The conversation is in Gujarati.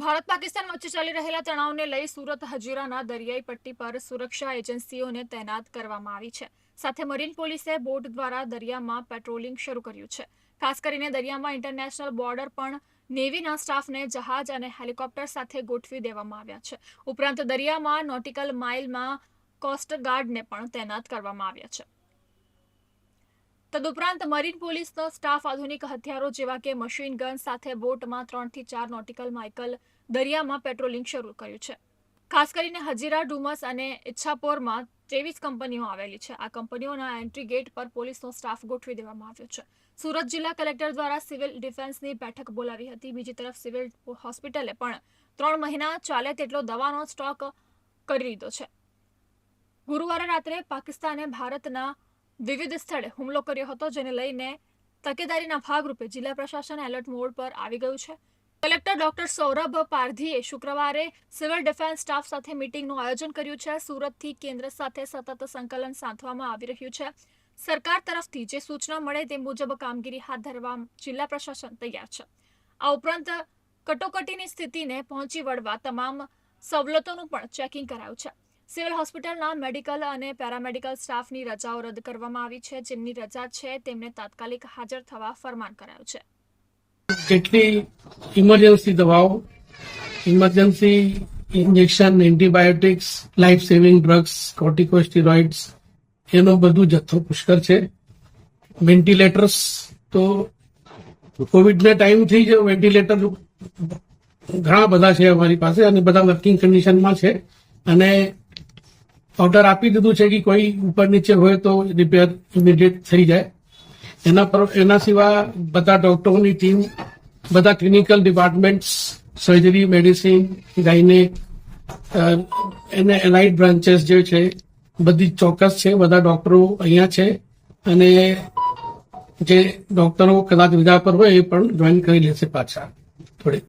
ભારત પાકિસ્તાન વચ્ચે ચાલી રહેલા તણાવને લઈ સુરત, હજીરાના દરિયાઈ પટ્ટી પર સુરક્ષા એજન્સીઓને તૈનાત કરવામાં આવી છે. સાથે મરીન પોલીસે બોટ દ્વારા દરિયામાં પેટ્રોલિંગ શરૂ કર્યું છે. ખાસ કરીને દરિયામાં ઇન્ટરનેશનલ બોર્ડર પણ નેવીના સ્ટાફને જહાજ અને હેલિકોપ્ટર સાથે ગોઠવી દેવામાં આવ્યા છે. ઉપરાંત દરિયામાં નોટિકલ માઇલમાં કોસ્ટગાર્ડને પણ તૈનાત કરવામાં આવ્યા છે. તદુપરાંત મરીન પોલીસનો સ્ટાફ આધુનિક હથિયારો જેવા કે મશીન ગન સાથે બોટમાં ત્રણથી ચાર નોટિકલ માઇકલ દરિયામાં પેટ્રોલિંગ શરૂ કર્યું છે. ખાસ કરીને હજીરા, ડુમસ અને ઇચ્છાપોરમાં ત્રેવીસ કંપનીઓ આવેલી છે. આ કંપનીઓના એન્ટ્રી ગેટ પર પોલીસનો સ્ટાફ ગોઠવી દેવામાં આવ્યો છે. સુરત જિલ્લા કલેક્ટર દ્વારા સિવિલ ડિફેન્સની બેઠક બોલાવી હતી. બીજી તરફ સિવિલ હોસ્પિટલે પણ ત્રણ મહિના ચાલે તેટલો દવાનો સ્ટોક કરી લીધો છે. ગુરુવારે રાત્રે પાકિસ્તાને ભારતના વિવિધ સ્થળે હુમલો કર્યો હતો, જેને લઈને તકેદારીના ભાગરૂપે જિલ્લા પ્રશાસન એલર્ટ મોડ પર આવી ગયું છે. કલેક્ટર ડોક્ટર સૌરભ પારધીએ શુક્રવારે સિવિલ ડિફેન્સ સ્ટાફ સાથે મિટિંગનું આયોજન કર્યું છે. સુરતથી કેન્દ્ર સાથે સતત સંકલન સાધવામાં આવી રહ્યું છે. સરકાર તરફથી જે સૂચના મળે તે મુજબ કામગીરી હાથ ધરવા જિલ્લા પ્રશાસન તૈયાર છે. આ ઉપરાંત કટોકટીની સ્થિતિને પહોંચી વળવા તમામ સવલતોનું પણ ચેકિંગ કરાયું છે. સિવિલ હોસ્પિટલના મેડિકલ અને પેરામેડિકલ સ્ટાફની રજાઓ રદ કરવામાં આવી છે. જેમની રજા છે તેમને તાત્કાલિક હાજર થવા ફરમાન કરાયું છે. કેટલી ઇમરજન્સી દવાઓ emergency injection antibiotics life saving drugs corticosteroids એનો બધું જથ્થો પુષ્કળ છે. વેન્ટિલેટર્સ તો કોવિડના ટાઈમથી જ વેન્ટિલેટર ઘણા બધા છે અમારી પાસે અને બધા વર્કિંગ કન્ડિશનમાં છે. અને ઓર્ડર આપી દીધું છે કે કોઈ ઉપર નીચે હોય તો રિપેર ઇમિડિયેટ થઈ જાય. એના પર, એના સિવાય બધા ડોક્ટરોની ટીમ બધા ક્લિનિકલ ડિપાર્ટમેન્ટ્સ સર્જરી મેડિસિન ગાયને એને એલાઇટ બ્રાન્ચેસ જે છે, બધી ચોક્કસ છે, બધા ડોક્ટરો અહીંયા છે. અને જે ડોક્ટરો કદાચ રજા પર હોય એ પણ જોઈન કરી લેશે પાછા થોડી